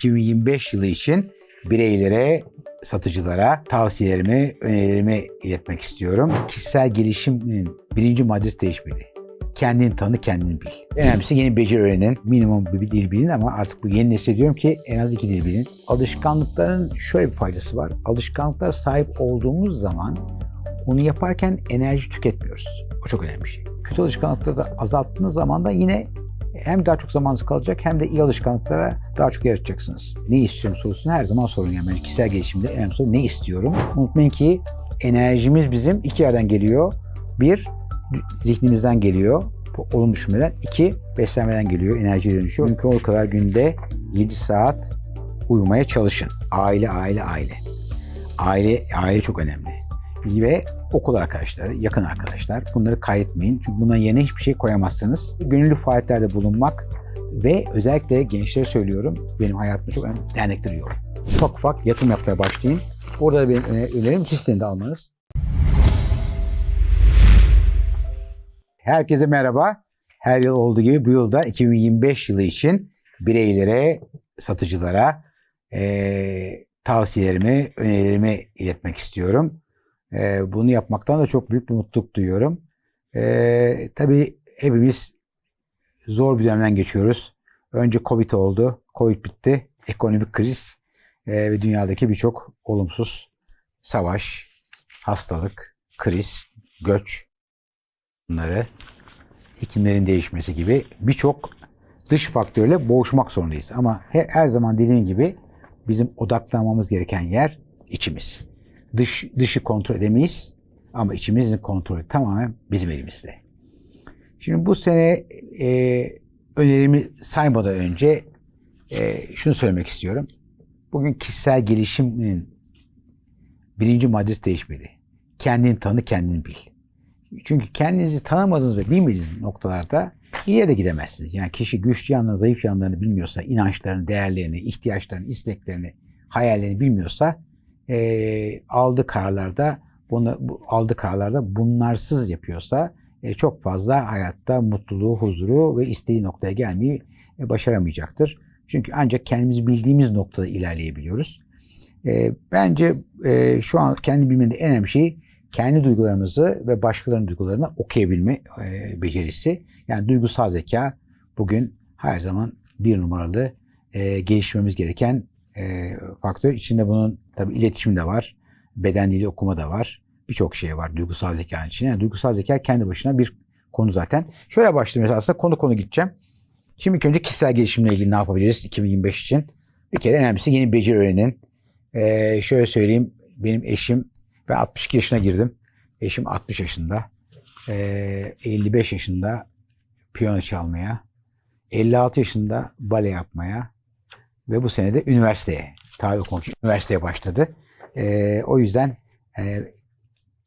2025 yılı için bireylere, satıcılara tavsiyelerimi, önerilerimi iletmek istiyorum. Kişisel gelişimin birinci maddesi değişmedi. Kendini tanı, kendini bil. Önemlisi yeni beceri öğrenin. Minimum bir dil bilin ama artık bu yeni nesil diyorum ki en az iki dil bilin. Alışkanlıkların şöyle bir faydası var. Alışkanlıklara sahip olduğumuz zaman onu yaparken enerji tüketmiyoruz. O çok önemli bir şey. Kötü alışkanlıkları da azalttığınız zaman da yine hem daha çok zamanınız kalacak hem de iyi alışkanlıklara daha çok yer açacaksınız. Ne istiyorum sorusunu her zaman sorun. Yani bence kişisel gelişimde en önemli soru ne istiyorum? Unutmayın ki enerjimiz bizim iki yerden geliyor. Bir, zihnimizden geliyor. Olumlu düşünmeden. İki, beslenmeden geliyor. Enerjiye dönüşüyor. Mümkün olduğu kadar günde 7 saat uyumaya çalışın. Aile, aile, aile. Aile, aile çok önemli. Ve okul arkadaşları, yakın arkadaşlar bunları kaydetmeyin. Çünkü buna yerine hiçbir şey koyamazsınız. Gönüllü faaliyetlerde bulunmak ve özellikle gençlere söylüyorum benim hayatımda çok önemli dernekler üye olun. Ufak ufak yatırım yapmaya başlayın. Orada da benim öne- önerim hisseni de almanız. Herkese merhaba. Her yıl olduğu gibi bu yılda 2025 yılı için bireylere, satıcılara eee, tavsiyelerimi, önerilerimi iletmek istiyorum. Eee, bunu yapmaktan da çok büyük bir mutluluk duyuyorum. Eee tabii hepimiz zor bir dönemden geçiyoruz. Önce Covid oldu. Covid bitti. Ekonomik kriz eee, ve dünyadaki birçok olumsuz savaş, hastalık, kriz, göç bunları iklimlerin değişmesi gibi birçok dış faktörle boğuşmak zorundayız. Ama he- her zaman dediğim gibi bizim odaklanmamız gereken yer içimiz. Dış, dışı kontrol edemeyiz ama içimizin kontrolü tamamen bizim elimizde. Şimdi bu sene e, önerimi saymadan önce e, şunu söylemek istiyorum. Bugün kişisel gelişimin birinci maddesi değişmedi. Kendini tanı, kendini bil. Çünkü kendinizi tanımadığınız ve bilmediğiniz noktalarda iyiye de gidemezsiniz. Yani kişi güçlü yanlarını, zayıf yanlarını bilmiyorsa, inançlarını, değerlerini, ihtiyaçlarını, isteklerini, hayallerini bilmiyorsa eee aldığı kararlarda bunu bu, aldığı kararlarda bunlarsız yapıyorsa e, çok fazla hayatta mutluluğu, huzuru ve istediği noktaya gelmeyi e, başaramayacaktır. Çünkü ancak kendimizi bildiğimiz noktada ilerleyebiliyoruz. E, bence e, şu an kendi bilmenin en önemli şey kendi duygularımızı ve başkalarının duygularını okuyabilme e, becerisi. Yani duygusal zeka bugün her zaman bir numaralı e, gelişmemiz gereken e, faktör. İçinde bunun tabii iletişim de var, beden dili okuma da var. Birçok şey var duygusal zekanın içinde. Yani duygusal zeka kendi başına bir konu zaten. Şöyle başlayayım mesela aslında konu konu gideceğim. Şimdi ilk önce kişisel gelişimle ilgili ne yapabiliriz 2025 için? Bir kere en önemlisi yeni beceri öğrenin. E, şöyle söyleyeyim benim eşim ben 62 yaşına girdim. Eşim 60 yaşında. Ee, 55 yaşında piyano çalmaya. 56 yaşında bale yapmaya. Ve bu sene de üniversiteye, okumak için üniversiteye başladı. Ee, o yüzden e,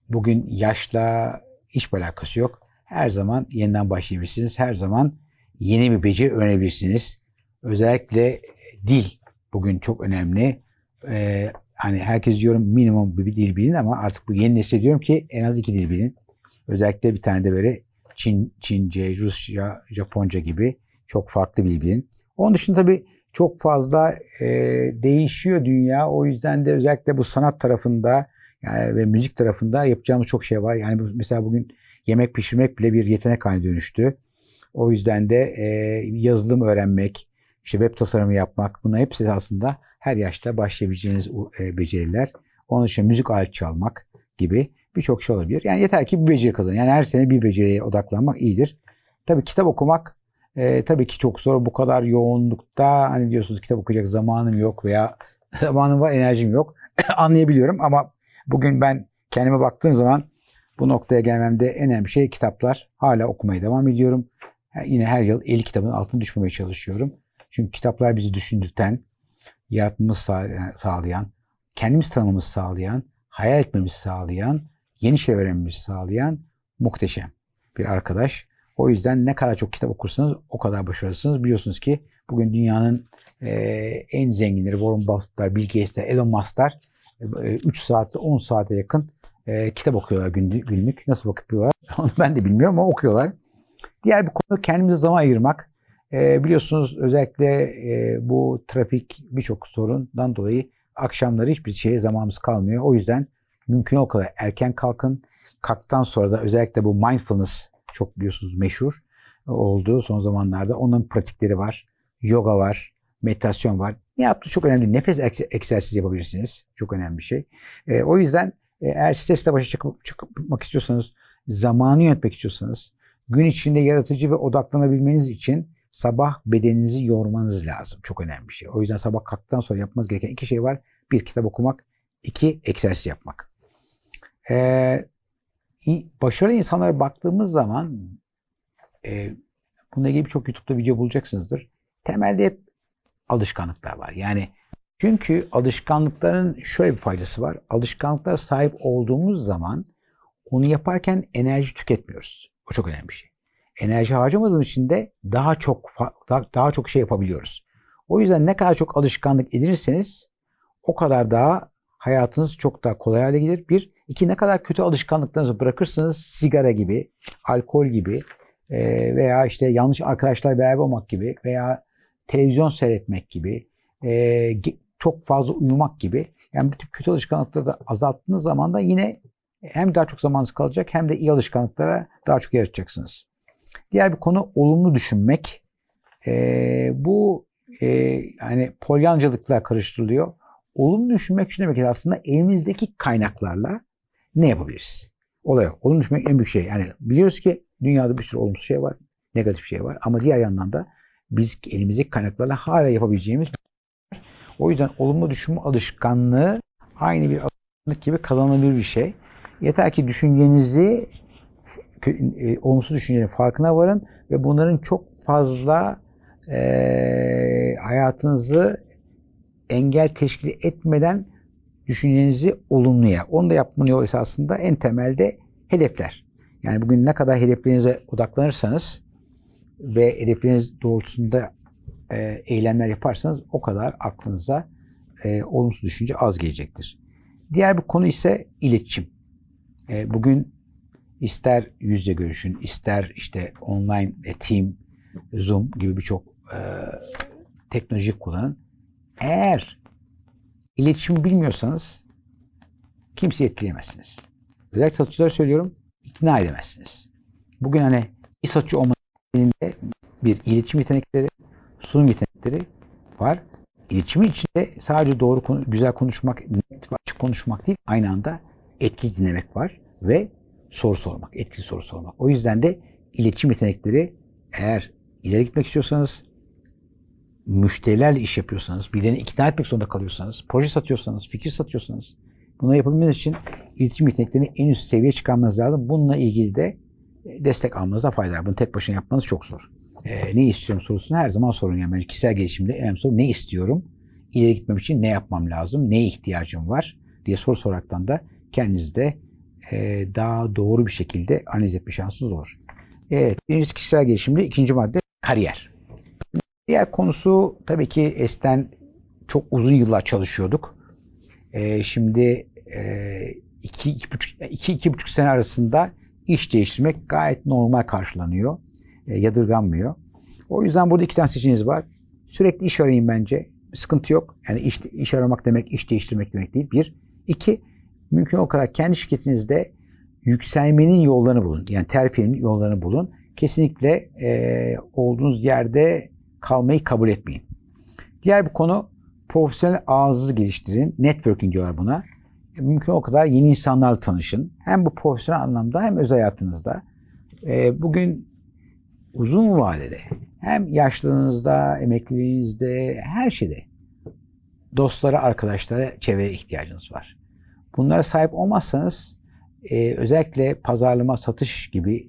bugün yaşla hiçbir alakası yok. Her zaman yeniden başlayabilirsiniz. Her zaman yeni bir beceri öğrenebilirsiniz. Özellikle dil bugün çok önemli. Ee, hani herkes diyorum minimum bir dil bilin ama artık bu yeni nesil diyorum ki en az iki dil bilin. Özellikle bir tane de böyle Çin, Çince, Rusça, Japonca gibi çok farklı bir bilin. Onun dışında tabii çok fazla e, değişiyor dünya. O yüzden de özellikle bu sanat tarafında yani ve müzik tarafında yapacağımız çok şey var. Yani mesela bugün yemek pişirmek bile bir yetenek haline dönüştü. O yüzden de e, yazılım öğrenmek, işte web tasarımı yapmak bunlar hepsi aslında her yaşta başlayabileceğiniz e, beceriler. Onun için müzik alet çalmak gibi birçok şey olabilir. Yani yeter ki bir beceri kazanın. Yani her sene bir beceriye odaklanmak iyidir. Tabii kitap okumak e, tabii ki çok zor. Bu kadar yoğunlukta hani diyorsunuz kitap okuyacak zamanım yok veya zamanım var enerjim yok. Anlayabiliyorum ama bugün ben kendime baktığım zaman bu noktaya gelmemde en önemli şey kitaplar. Hala okumaya devam ediyorum. Yine her yıl 50 kitabın altına düşmemeye çalışıyorum. Çünkü kitaplar bizi düşündürten, yaratmamızı sağ- sağlayan, kendimiz tanımamızı sağlayan, hayal etmemizi sağlayan, yeni şey öğrenmemizi sağlayan muhteşem bir arkadaş. O yüzden ne kadar çok kitap okursanız o kadar başarılısınız. Biliyorsunuz ki bugün dünyanın eee, en zenginleri Warren Buffett'lar, Bill Gates'ler, Elon Musk'lar 3 saatte 10 saate yakın eee, kitap okuyorlar günlük. Nasıl okuyorlar? Onu ben de bilmiyorum ama okuyorlar. Diğer bir konu kendimize zaman ayırmak. E, biliyorsunuz özellikle e, bu trafik birçok sorundan dolayı akşamları hiçbir şeye zamanımız kalmıyor. O yüzden mümkün o kadar erken kalkın. Kalktıktan sonra da özellikle bu mindfulness çok biliyorsunuz meşhur oldu son zamanlarda. Onun pratikleri var. Yoga var. Meditasyon var. Ne yaptı çok önemli. Nefes egze- egzersizi yapabilirsiniz. Çok önemli bir şey. E, o yüzden e, eğer stresle başa çıkıp, çıkmak istiyorsanız, zamanı yönetmek istiyorsanız, gün içinde yaratıcı ve odaklanabilmeniz için sabah bedeninizi yormanız lazım. Çok önemli bir şey. O yüzden sabah kalktıktan sonra yapmanız gereken iki şey var. Bir, kitap okumak. iki egzersiz yapmak. Ee, başarılı insanlara baktığımız zaman e, bununla ilgili birçok YouTube'da video bulacaksınızdır. Temelde hep alışkanlıklar var. Yani çünkü alışkanlıkların şöyle bir faydası var. Alışkanlıklara sahip olduğumuz zaman onu yaparken enerji tüketmiyoruz. O çok önemli bir şey. Enerji harcamadığımız için de daha çok daha çok şey yapabiliyoruz. O yüzden ne kadar çok alışkanlık edinirseniz o kadar daha hayatınız çok daha kolay hale gelir. Bir, iki ne kadar kötü alışkanlıklarınızı bırakırsanız sigara gibi, alkol gibi e, veya işte yanlış arkadaşlar beraber olmak gibi veya televizyon seyretmek gibi, e, çok fazla uyumak gibi yani bu tip kötü alışkanlıkları da azalttığınız zaman da yine hem daha çok zamanınız kalacak hem de iyi alışkanlıklara daha çok yer açacaksınız. Diğer bir konu olumlu düşünmek. E, bu e, yani polyancılıkla karıştırılıyor. Olumlu düşünmek şu demek ki aslında elimizdeki kaynaklarla ne yapabiliriz? Olay o. Olumlu düşünmek en büyük şey. Yani biliyoruz ki dünyada bir sürü olumsuz şey var, negatif şey var ama diğer yandan da biz elimizdeki kaynaklarla hala yapabileceğimiz o yüzden olumlu düşünme alışkanlığı aynı bir alışkanlık gibi kazanılabilir bir şey. Yeter ki düşüncenizi e, olumsuz düşüncenin farkına varın ve bunların çok fazla e, hayatınızı engel teşkil etmeden düşüncenizi olumluya. Onu da yapmanın yolu esasında en temelde hedefler. Yani bugün ne kadar hedeflerinize odaklanırsanız ve hedefleriniz doğrultusunda e, eylemler yaparsanız o kadar aklınıza e, olumsuz düşünce az gelecektir. Diğer bir konu ise iletişim. E, bugün ister yüzle görüşün, ister işte online e, team, Zoom gibi birçok e, teknoloji kullanın. Eğer iletişimi bilmiyorsanız kimseyi etkileyemezsiniz. Özellikle satıcılara söylüyorum, ikna edemezsiniz. Bugün hani bir satıcı olmanın elinde bir iletişim yetenekleri, sunum yetenekleri var. İletişimin içinde sadece doğru güzel konuşmak, net ve açık konuşmak değil, aynı anda etkili dinlemek var ve soru sormak, etkili soru sormak. O yüzden de iletişim yetenekleri eğer ileri gitmek istiyorsanız, müşterilerle iş yapıyorsanız, birilerini ikna etmek zorunda kalıyorsanız, proje satıyorsanız, fikir satıyorsanız, bunu yapabilmeniz için iletişim yeteneklerini en üst seviyeye çıkarmanız lazım. Bununla ilgili de destek almanıza fayda var. Bunu tek başına yapmanız çok zor. Ee, ne istiyorum sorusunu her zaman sorun. Yani bence kişisel gelişimde en önemli soru ne istiyorum? İleri gitmem için ne yapmam lazım? Neye ihtiyacım var? diye soru soraraktan da kendinizde e, daha doğru bir şekilde analiz etme şansınız olur. Evet, birincisi kişisel gelişimde, ikinci madde kariyer. Diğer konusu tabii ki Esten çok uzun yıllar çalışıyorduk. Ee, şimdi e, iki, iki, buçuk, iki, iki buçuk sene arasında iş değiştirmek gayet normal karşılanıyor. E, yadırganmıyor. O yüzden burada iki tane seçeneğiniz var. Sürekli iş arayın bence. Sıkıntı yok. Yani iş, iş aramak demek, iş değiştirmek demek değil. Bir. İki, mümkün o kadar kendi şirketinizde yükselmenin yollarını bulun. Yani terfinin yollarını bulun. Kesinlikle e, olduğunuz yerde kalmayı kabul etmeyin. Diğer bir konu profesyonel ağzınızı geliştirin. Networking diyorlar buna. E, Mümkün o kadar yeni insanlarla tanışın. Hem bu profesyonel anlamda hem özel hayatınızda. E, bugün uzun vadede hem yaşlılığınızda, emekliliğinizde, her şeyde dostlara, arkadaşlara, çevreye ihtiyacınız var. Bunlara sahip olmazsanız e, özellikle pazarlama, satış gibi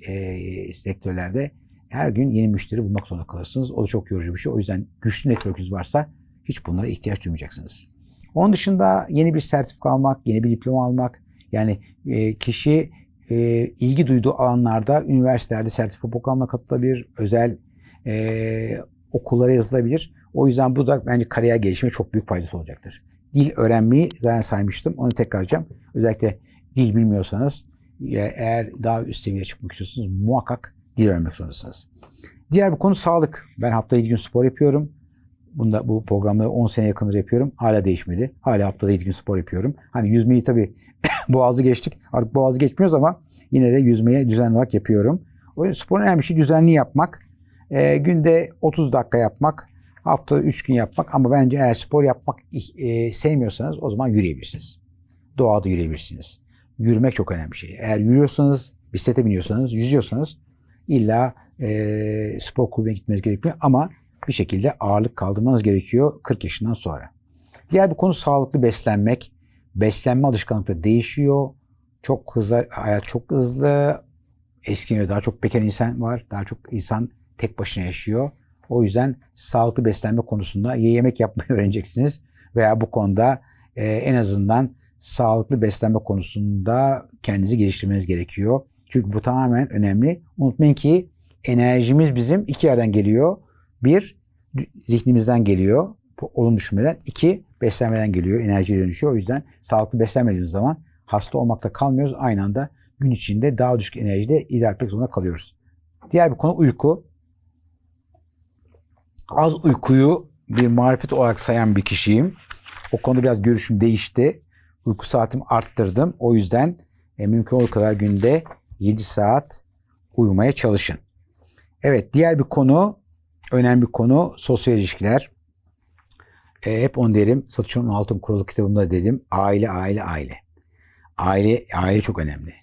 sektörlerde her gün yeni müşteri bulmak zorunda kalırsınız. O da çok yorucu bir şey. O yüzden güçlü network'ünüz varsa hiç bunlara ihtiyaç duymayacaksınız. Onun dışında yeni bir sertifika almak, yeni bir diploma almak. Yani e, kişi e, ilgi duyduğu alanlarda üniversitelerde sertifika programına katılabilir, özel e, okullara yazılabilir. O yüzden bu da bence kariyer gelişime çok büyük faydası olacaktır. Dil öğrenmeyi zaten saymıştım. Onu tekrarlayacağım. Özellikle dil bilmiyorsanız eğer daha üst seviyeye çıkmak istiyorsanız muhakkak dil öğrenmek zorundasınız. Diğer bir konu sağlık. Ben haftada 7 gün spor yapıyorum. Bunda bu programda 10 sene yakındır yapıyorum. Hala değişmedi. Hala haftada 7 gün spor yapıyorum. Hani yüzmeyi tabii boğazı geçtik. Artık boğazı geçmiyoruz ama yine de yüzmeye düzenli olarak yapıyorum. O sporun önemli şey düzenli yapmak. Ee, günde 30 dakika yapmak. Haftada 3 gün yapmak. Ama bence eğer spor yapmak e, sevmiyorsanız o zaman yürüyebilirsiniz. Doğada yürüyebilirsiniz. Yürümek çok önemli bir şey. Eğer yürüyorsanız, bisiklete biniyorsanız, yüzüyorsanız illa e, spor kulübüne gitmeniz gerekmiyor. Ama bir şekilde ağırlık kaldırmanız gerekiyor 40 yaşından sonra. Diğer bir konu sağlıklı beslenmek. Beslenme alışkanlıkları değişiyor. Çok hızlı, hayat çok hızlı. Eskiniyor. Daha çok bekar insan var. Daha çok insan tek başına yaşıyor. O yüzden sağlıklı beslenme konusunda ya yemek yapmayı öğreneceksiniz veya bu konuda e, en azından sağlıklı beslenme konusunda kendinizi geliştirmeniz gerekiyor. Çünkü bu tamamen önemli. Unutmayın ki enerjimiz bizim iki yerden geliyor. Bir, zihnimizden geliyor. Olum düşünmeden. İki, beslenmeden geliyor. Enerjiye dönüşüyor. O yüzden sağlıklı beslenmediğimiz zaman hasta olmakta kalmıyoruz. Aynı anda gün içinde daha düşük enerjide idare etmek zorunda kalıyoruz. Diğer bir konu uyku. Az uykuyu bir marifet olarak sayan bir kişiyim. O konuda biraz görüşüm değişti. Uyku saatimi arttırdım. O yüzden e, mümkün olduğu kadar günde 7 saat uyumaya çalışın. Evet diğer bir konu, önemli bir konu sosyal ilişkiler. E, hep onu derim. Satışın Altın Kuralı kitabımda dedim. Aile, aile, aile. Aile, aile çok önemli.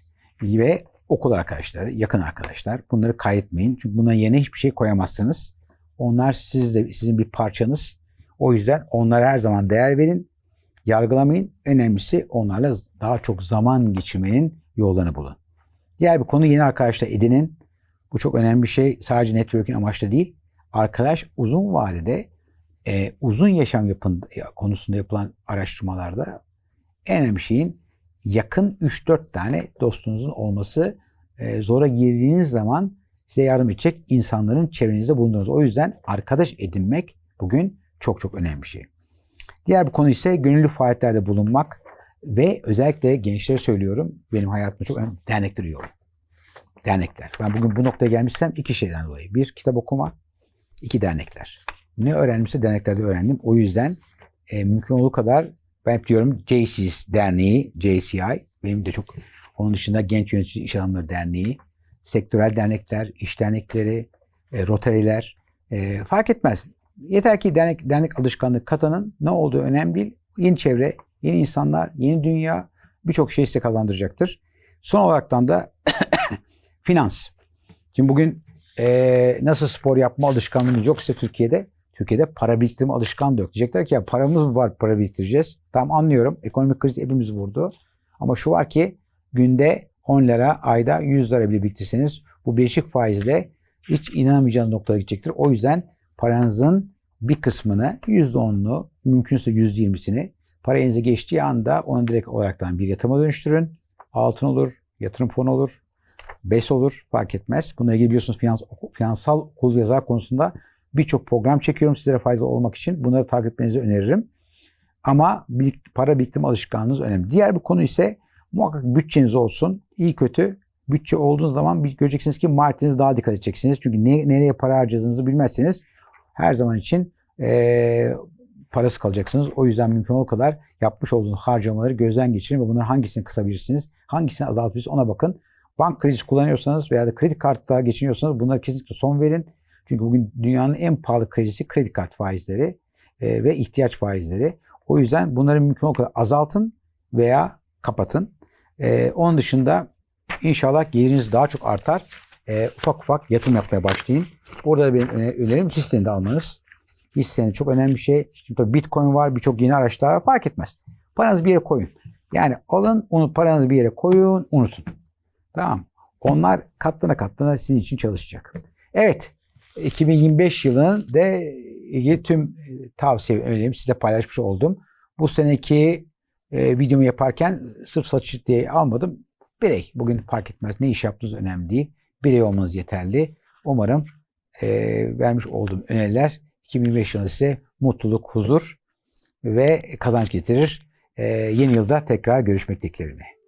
Ve okul arkadaşları, yakın arkadaşlar. Bunları kaydetmeyin. Çünkü bunların yerine hiçbir şey koyamazsınız. Onlar siz de, sizin bir parçanız. O yüzden onlara her zaman değer verin. Yargılamayın. Önemlisi onlarla daha çok zaman geçirmenin yollarını bulun. Diğer bir konu yeni arkadaşlar edinin. Bu çok önemli bir şey. Sadece networking amaçlı değil. Arkadaş uzun vadede e, uzun yaşam yapın konusunda yapılan araştırmalarda en önemli şeyin yakın 3-4 tane dostunuzun olması e, zora girdiğiniz zaman size yardım edecek insanların çevrenizde bulunduğunuz. O yüzden arkadaş edinmek bugün çok çok önemli bir şey. Diğer bir konu ise gönüllü faaliyetlerde bulunmak ve özellikle gençlere söylüyorum benim hayatımda çok önemli dernekler üye olun. Dernekler. Ben bugün bu noktaya gelmişsem iki şeyden dolayı. Bir, kitap okuma. iki dernekler. Ne öğrenmişse derneklerde öğrendim. O yüzden e, mümkün olduğu kadar ben hep diyorum JCS Derneği, JCI. Benim de çok onun dışında Genç Yönetici İş Adamları Derneği, sektörel dernekler, iş dernekleri, e, rotariler e, fark etmez. Yeter ki dernek, dernek alışkanlığı katanın ne olduğu önemli değil. Yeni çevre, yeni insanlar, yeni dünya birçok şey size kazandıracaktır. Son olaraktan da finans. Şimdi bugün e, nasıl spor yapma alışkanlığımız yoksa Türkiye'de, Türkiye'de para biriktirme alışkanlığı yok. Diyecekler ki ya paramız mı var para biriktireceğiz. Tamam anlıyorum. Ekonomik kriz hepimiz vurdu. Ama şu var ki günde 10 lira, ayda 100 lira bile biriktirseniz bu birleşik faizle hiç inanamayacağınız noktaya gidecektir. O yüzden paranızın bir kısmını %10'unu mümkünse %20'sini para elinize geçtiği anda onu direkt olaraktan bir yatırıma dönüştürün. Altın olur, yatırım fonu olur, BES olur fark etmez. Bununla ilgili biliyorsunuz finans, finansal okul yazar konusunda birçok program çekiyorum sizlere faydalı olmak için. Bunları takip etmenizi öneririm. Ama para biriktirme alışkanlığınız önemli. Diğer bir konu ise muhakkak bütçeniz olsun. İyi kötü bütçe olduğunuz zaman göreceksiniz ki marketiniz daha dikkat edeceksiniz. Çünkü ne, nereye para harcadığınızı bilmezseniz her zaman için e, parası kalacaksınız. O yüzden mümkün olduğu kadar yapmış olduğunuz harcamaları gözden geçirin ve bunların hangisini kısabilirsiniz, hangisini azaltabilirsiniz ona bakın. Bank kredisi kullanıyorsanız veya da kredi kartla geçiniyorsanız bunlara kesinlikle son verin. Çünkü bugün dünyanın en pahalı kredisi kredi kart faizleri e, ve ihtiyaç faizleri. O yüzden bunları mümkün olduğu kadar azaltın veya kapatın. E, onun dışında inşallah geliriniz daha çok artar. E, ufak ufak yatırım yapmaya başlayın. Burada da benim önerim hisseni de almanız. Hisseni çok önemli bir şey. Şimdi Bitcoin var, birçok yeni araçlar var. Fark etmez. Paranızı bir yere koyun. Yani alın, onu paranızı bir yere koyun, unutun. Tamam. Onlar katlana katlana sizin için çalışacak. Evet. 2025 yılının de ilgili tüm tavsiye önerimi size paylaşmış oldum. Bu seneki e, videomu yaparken sırf saç diye almadım. Birey. Bugün fark etmez. Ne iş yaptığınız önemli değil. Birey olmanız yeterli. Umarım e, vermiş olduğum öneriler 2025 yılında size mutluluk, huzur ve kazanç getirir. E, yeni yılda tekrar görüşmek dileğiyle.